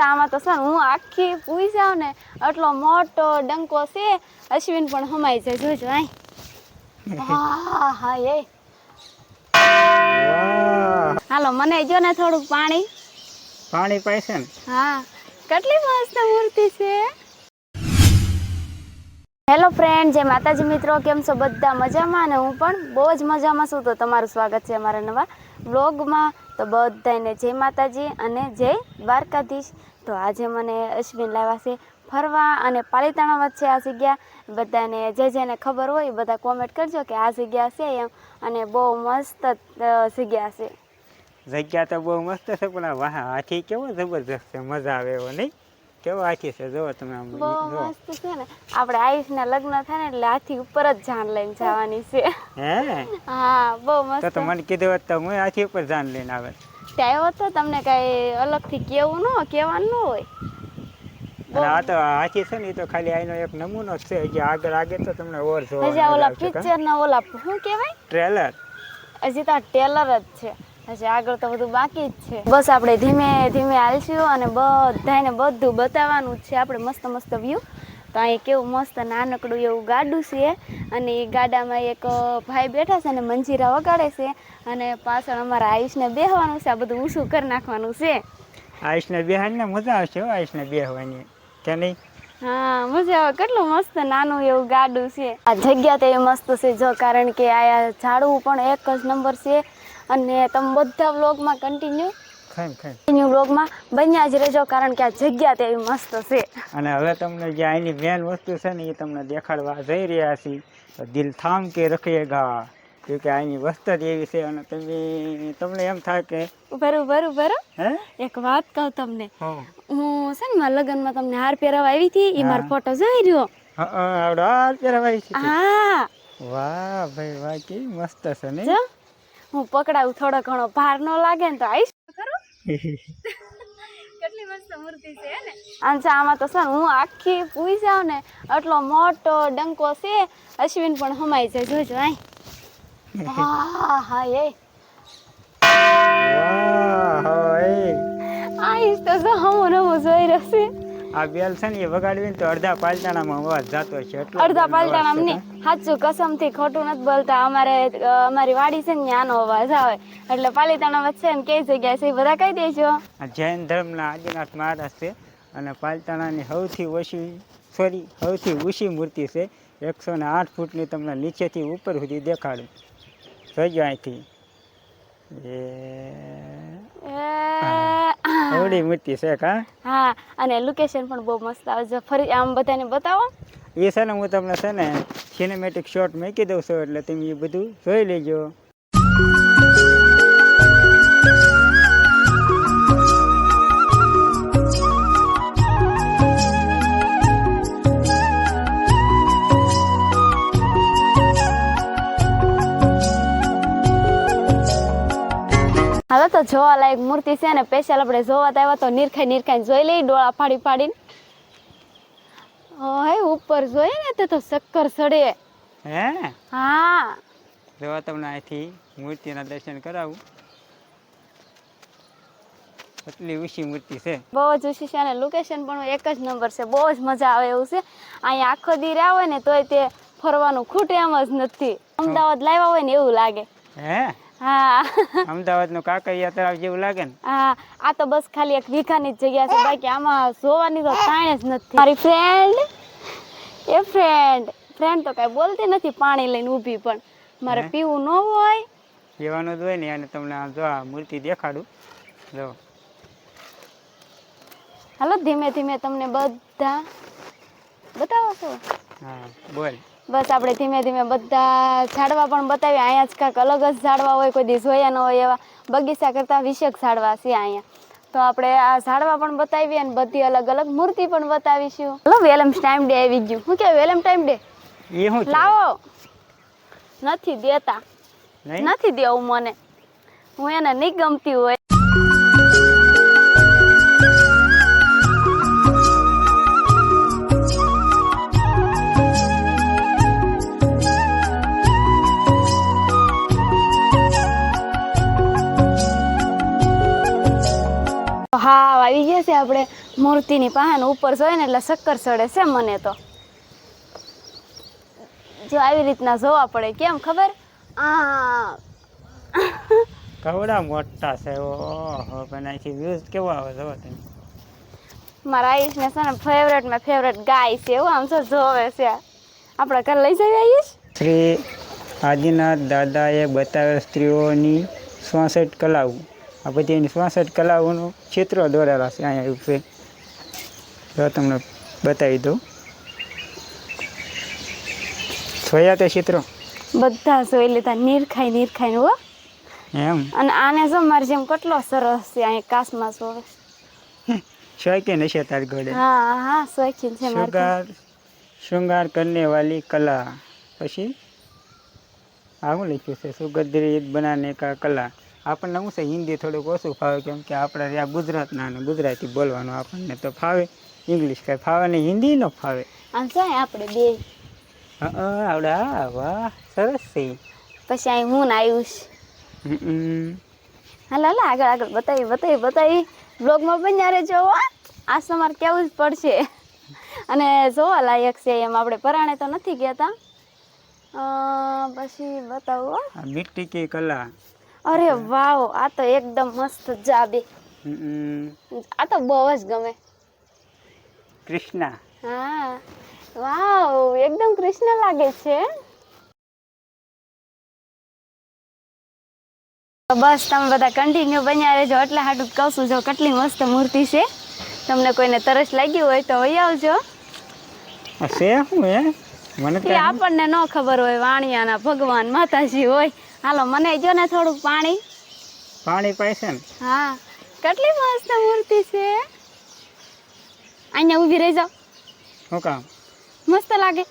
આમાં તો સર હું આખી પૂઈ જાઉં ને એટલો મોટો ડંકો છે અશ્વિન પણ હમાઈ જાય જોજો આય હા હા એ. હાલો મને જો ને થોડું પાણી. પાણી પાઈશે ને? હા. કેટલી મસ્ત મૂર્તિ છે. હેલો ફ્રેન્ડ જે માતાજી મિત્રો કેમ છો? બધા મજામાં ને હું પણ બહુ જ મજામાં છું. તો તમારું સ્વાગત છે અમારા નવા વ્લોગમાં. તો બધાને જય માતાજી અને જય દ્વારકાધીશ. તો આજે મને અશ્વિન લાવ્યા છે ફરવા અને પાલીતાણા વચ્ચે આ જગ્યા. બધાને જે જેને ખબર હોય બધા કોમેન્ટ કરજો કે આ જગ્યા છે એમ. અને બહુ મસ્ત જગ્યા છે. જગ્યા તો બહુ મસ્ત છે, પણ હાથી કેવો જબરજસ્ત છે, મજા આવે એવો નહીં? કેવો આખી છે? જો તમે આમ બહુ મસ્ત છે ને. આપણે આયુષના લગ્ન થાય ને એટલે આથી ઉપર જ જાન લઈને જવાની છે. હે? હા બહુ મસ્ત તો મને કીધું હોત તો હું આથી ઉપર જાન લઈને આવે. આવ્યો તો તમને કઈ અલગથી કેવું ન કેવાનું ન હોય. અને આ તો આખી હાથી છે ને એ તો ખાલી આનો એક નમૂનો છે. કે આગળ આગળ તો તમને ઓર જોવા હજી ઓલા પિક્ચર ના ઓલા શું કહેવાય? ટ્રેલર હજી તો ટ્રેલર જ છે. હજી આગળ તો બધું બાકી જ છે. બસ આપણે ધીમે ધીમે હાલશું અને બધાને બધું બતાવવાનું જ છે. આપણે મસ્ત મસ્ત વ્યૂ તો અહીં કેવું મસ્ત નાનકડું એવું ગાડું છે અને એ ગાડામાં એક ભાઈ બેઠા છે અને મંજીરા વગાડે છે અને પાછળ અમારા આયુષને બેહવાનું છે. આ બધું ઊંચું કરી નાખવાનું છે. આયુષને બેહાડીને મજા આવશે આયુષને બેહવાની. કે નહીં? હા મજા આવે. કેટલું મસ્ત નાનું એવું ગાડું છે. આ જગ્યા તો એ મસ્ત છે જો કારણ કે આયા ઝાડવું પણ એક જ નંબર છે. અને તમે બધા વ્લોગમાં કન્ટિન્યુ કન્ટિન્યુ વ્લોગમાં બન્યા જ રહેજો કારણ કે આ જગ્યા તેવી મસ્ત છે. અને હવે તમને જે આની મેન વસ્તુ છે ને એ તમને દેખાડવા જઈ રહ્યા છીએ. તો દિલ થામ કે રખેગા. કે આની વસ્તુ જ એવી છે અને તમે તમને એમ થાય કે ભરું ભરું ભરું એક વાત કહું તમને. હું. છે ને મારા લગ્નમાં તમને હાર પહેરાવા આવી હતી એ મારો ફોટો જોઈ રહ્યો. આવડો હા. વાહ ભાઈ વાહ કેવી મસ્ત છે ને. હું પકડાવું થોડો ઘણો ભાર ન લાગે ને તો આવીશ ખરું? કેટલી મસ્ત મૂર્તિ છે ને? આમ આમાં તો સર હું આખી પૂઈ જાઉં ને એટલો મોટો ડંકો છે અશ્વિન પણ હમાઈ જાય જોજો આય હા હા એ. વાહ આઈશ તો જો હમું નમું જોઈ રહ્યો છે. આ બેલ છે ને એ વગાડવી ને તો અડધા પાલતાણામાં અવાજ જાતો છે અડધા પાલતાણા અમને સાચું કસમથી ખોટું નથી બોલતા. અમારે અમારી વાડી છે ને આનો અવાજ આવે. એટલે પાલીતાણા વચ્ચે ને કઈ જગ્યાએ છે એ બધા કહી દેજો. જૈન ધર્મના આદિનાથ મહારાજ છે અને પાલતાણાની સૌથી ઓછી સોરી સૌથી ઊંચી મૂર્તિ છે એકસો ને આઠ ફૂટની તમને નીચેથી ઉપર સુધી દેખાડું. જોજો અહીંથી. એ એ, મીઠી છે કા? હા અને લોકેશન પણ બહુ મસ્ત આવે છે. ફરી આમ બધાને બતાવો. એ છે ને હું તમને છે ને સિનેમેટિક શોટ મૂકી દઉં છું એટલે તમે એ બધું જોઈ લેજો. જોવા લાયક મૂર્તિ છે ને સ્પેશિયલ આપણે જોવા તો આવ્યા તો નિરખાઈ નિરખાઈ જોઈ લઈ ડોળા ફાડી ફાડીને. હે ઉપર જોઈએ ને તો તો શક્કર સડે. હે? હા. જોવા તમને અહીંથી મૂર્તિના દર્શન કરાવું. એટલી ઊંચી મૂર્તિ છે. બહુ જ ઊંચી છે અને લોકેશન પણ એક જ નંબર છે. બહુ જ મજા આવે એવું છે. અહીંયા આખો દી રહ્યા હોય ને તોય તે ફરવાનું ખૂટે એમ જ નથી. અમદાવાદ લાવ્યા હોય ને એવું લાગે. હે? હા. અમદાવાદનું કાંકરિયા તળાવ જેવું લાગે ને? હા આ તો બસ ખાલી એક વીઘાની જ જગ્યા છે. બાકી આમાં સોવાની તો તાણ જ નથી. મારી ફ્રેન્ડ એ ફ્રેન્ડ ફ્રેન્ડ તો કઈ બોલતી નથી પાણી લઈને ઊભી પણ. મારે પીવું ન હોય. પીવાનું જ હોય ને અને તમને આમ જો આ મૂર્તિ દેખાડું. જો. હાલો ધીમે ધીમે તમને બધા બતાવો છો. હા બોલ. બસ આપણે ધીમે ધીમે બધા ઝાડવા પણ બતાવીએ. અહીંયા જ કાંઈક અલગ જ ઝાડવા હોય કોઈ દી જોયા ન હોય એવા બગીચા કરતાં વિશેક ઝાડવા છે અહીંયા. તો આપણે આ ઝાડવા પણ બતાવીએ અને બધી અલગ અલગ મૂર્તિ પણ બતાવીશું. હલો વેલમ ટાઈમ ડે આવી ગયું. શું કે વેલમ ટાઈમ ડે? એ લાવો. નથી દેતા. નથી દેવું મને. હું એને નહીં ગમતી હોય. હા આવી ગયા છે આપણે મૂર્તિની પાસે ઉપર જોઈએ ને એટલે શક્કર ચડે છે મને તો. જો આવી રીતના જોવા પડે કેમ ખબર? આ કવડા મોટા છે ઓહો પણ અહીંથી વ્યૂઝ કેવો આવે જોવો તમે. મારા આયુષને છે ને ફેવરેટમાં ફેવરેટ ગાય છે એવું આમ શું જોવે છે. આપણે ઘર લઈ જઈએ આયુષ? શ્રી આદિનાથ દાદાએ બતાવેલ સ્ત્રીઓની સોસઠ કલાઓ. આ બધી એની શ્વાસઠ કલાઓનું ચિત્રો દોરેલા છે અહીંયા એવું છે. જો તમને બતાવી દઉં. જોયા તે ચિત્રો? બધા જોઈ લીધા નીરખાઈ નીરખાઈ હો. એમ? અને આને જો મારી જેમ કેટલો સરસ છે અહીંયા કાસમાં સોવે શોખીન હશે તારી ઘોડે હા હા શોખીન છે મારી શૃંગાર શૃંગાર કરને વાલી કલા. પછી? આવું લખ્યું છે સુગંધિત બનાને કા કલા. આપણને શું છે હિન્દી થોડુંક ઓછું ફાવે કેમ કે આપણે ત્યાં ગુજરાતના અને ગુજરાતી બોલવાનું આપણને તો ફાવે ઇંગ્લિશ કાંઈ ફાવે ને હિન્દી ન ફાવે. આમ છે આપણે બે? હં, આવડે આ વાહ સરસ છે. પછી અહીં હું ને આયુષ? હાલ હાલ આગળ આગળ બતાવી બતાવી બતાવી. બ્લોગમાં પણ જ્યારે હો. આ તમારે કેવું જ પડશે. અને જોવા લાયક છે એમ આપણે પરાણે તો નથી ગયા હતા પછી બતાવું હો. આ મિટ્ટી કી કલા? અરે વાવ આ તો એકદમ મસ્ત જાબે. આ તો બહુ જ ગમે. કૃષ્ણા. હા. વાવ એકદમ કૃષ્ણ લાગે છે. બસ તમે બધા કન્ટિન્યુ બન્યા રહેજો. એટલે હાટું કહું છું જો કેટલી મસ્ત મૂર્તિ છે. તમને કોઈને તરસ લાગ્યું હોય તો વહી આવજો. છે શું હે? મને આપણને ન ખબર હોય વાણિયાના ભગવાન માતાજી હોય. હાલો મને જો ને થોડુંક પાણી. પાણી છે ને? હા. કેટલી મસ્ત મૂર્તિ છે. અહીંયા ઊભી રહી જાઓ. શું કામ? મસ્ત લાગે.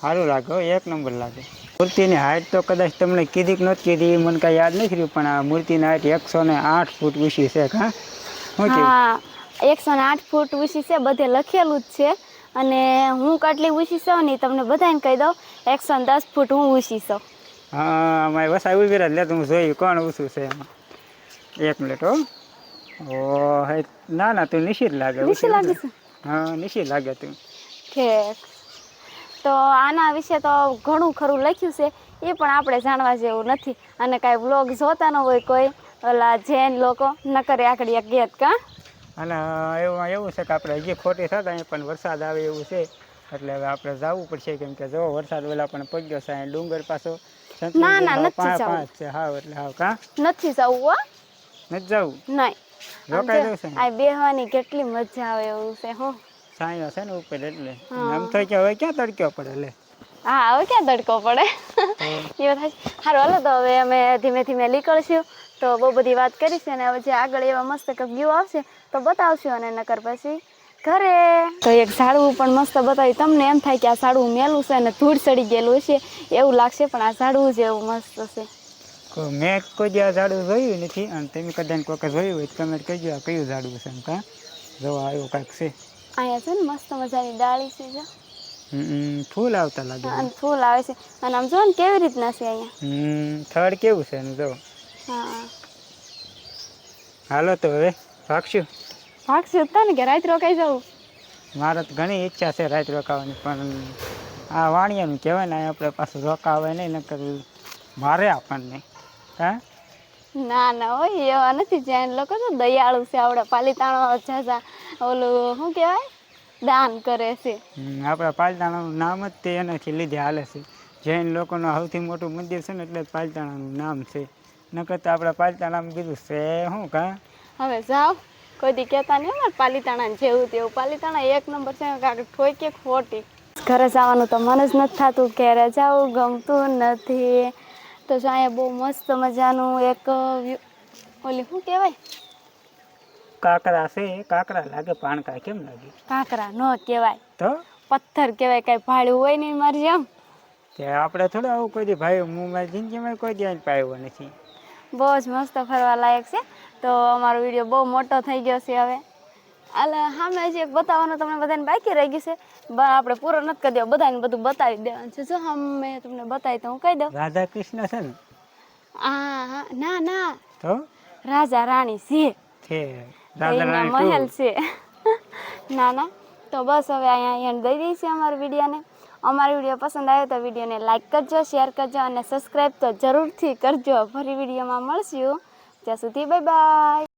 સારું લાગે એક નંબર લાગે. મૂર્તિની હાઈટ તો કદાચ તમને કીધી કે નહોતી કીધી મને કાંઈ યાદ નથી રહ્યું પણ આ મૂર્તિની હાઈટ એકસો ને આઠ ફૂટ ઊંચી છે હા શું હા એકસો ને આઠ ફૂટ ઊંચી છે બધે લખેલું જ છે. અને હું કેટલી ઊંચી છું ને તમને બધાને કહી દઉં એકસો દસ ફૂટ હું ઊંચી છું. હા અમારે વસાઈ ઊભી રહે લે હું જોયું કોણ ઓછું છે એમાં? એક મિનિટ હો. ઓ હે ના ના તું નિશિત લાગે નિશિત લાગે છે. હા નિશિત લાગે તું. ઠીક. તો આના વિશે તો ઘણું ખરું લખ્યું છે એ પણ આપણે જાણવા જેવું નથી. અને કાંઈ બ્લોગ જોતા ન હોય કોઈ ઓલા જૈન લોકો નકરે આકડી એક ગેત કા? અને એવું એવું છે કે આપણે હજી ખોટી થતા પણ વરસાદ આવે એવું છે. એટલે હવે આપણે જવું પડશે કેમ કે જો વરસાદ ઓલા પણ પગ્યો છે ડુંગર પાછો ના, ના, નથી જવું. છે હાવ એટલે હાવ કા? નથી જવું હો. નથી જવું? નહીં. રોકાઈ જવું છે આ બેહવાની કેટલી મજા આવે એવું છે હો. સાયો છે ને ઉપર એટલે. આમ તો કે હવે ક્યાં તડક્યો પડે લે? હા હવે ક્યાં તડકો પડે? એવું થાય સારું હાલો તો હવે અમે ધીમે ધીમે નીકળશું. તો બહુ બધી વાત કરીશું અને હવે જે આગળ એવા મસ્ત કંઈક વ્યૂ આવશે તો બતાવશું અને નકર પછી ઘરે. તો એક ઝાડવું પણ મસ્ત બતાવ્યું તમને. એમ થાય કે આ ઝાડવું મેલું છે અને ધૂળ સડી ગયેલું છે. એવું લાગશે પણ આ ઝાડવું જ એવું મસ્ત છે. મેં કોઈ આ ઝાડવું જોયું નથી અને તમે કદાચ કોઈક જોયું હોય તો કમેન્ટ કરજો આ કયું ઝાડવું છે એમ કા. જોવા આવ્યો કાંઈક છે. અહીંયા છે ને મસ્ત મજાની ડાળી છે જો. ફૂલ આવતા લાગે અને ફૂલ આવે છે. અને આમ જો ને કેવી રીતના છે અહીંયા. થડ કેવું છે એનું જો. હા. હાલો તો હવે ભાગશું ભાગશું તો ને કે રાત રોકાઈ જવું મારે તો ઘણી ઈચ્છા છે રાત રોકાવાની પણ આ વાણિયાનું કહેવાય ને આપણે પાછું રોકાવે નહીં નકર મારે આપણને હા? ના ના હોય એવા નથી જૈન લોકો તો દયાળુ છે આપણા પાલીતાણા જાજા ઓલું શું કહેવાય? દાન કરે છે. આપણા પાલતાણાનું નામ જ તે એનાથી લીધે હાલે છે. જૈન લોકોનું સૌથી મોટું મંદિર છે ને એટલે પાલિતાણાનું નામ છે. નકર તો આપણા પાલિતાણામાં બીજું છે શું કા? હવે જાઓ. કોઈ દી કહેતા નહીં અમારે પાલીતાણા જેવું તેવું. પાલીતાણા એક નંબર છે કાંઈક ઠોઈ કે ખોટી. ઘરે જવાનું તો મન જ નથી થતું ઘેરે જવું ગમતું નથી. તો જો અહીંયા બહુ મસ્ત મજાનું એક ઓલી શું કહેવાય? કાકરા છે કાકરા લાગે પાણકા કેમ લાગે? કાંકરા ન કહેવાય. તો? પથ્થર કહેવાય કાંઈ ભાડું હોય નહીં મારી જેમ. કે આપણે થોડા આવું કોઈ ભાઈ હું મારી જિંદગીમાં કોઈ ધ્યાન પાયો નથી. બહુ જ મસ્ત ફરવા લાયક છે. તો અમારો વીડિયો બહુ મોટો થઈ ગયો છે હવે. એટલે સામે જે બતાવવાનું તમને બધાને બાકી રહી ગયું છે આપણે પૂરો નથી કરી દેવો બધાને બધું બતાવી દેવાનું છે. જો સામે તમને બતાવી તો હું કહી દઉં. રાધા કૃષ્ણ છે ને? હા ના ના. તો? રાજા રાણી છે. મહેલ છે. ના ના. તો બસ હવે અહીંયા અહીંયા દઈ દઈશું અમારા વિડીયોને. અમારો વીડિયો પસંદ આવ્યો તો વિડીયોને લાઇક કરજો શેર કરજો અને સબસ્ક્રાઈબ તો જરૂરથી કરજો. ફરી વિડીયોમાં મળશું. ત્યાં સુધી બાય બાય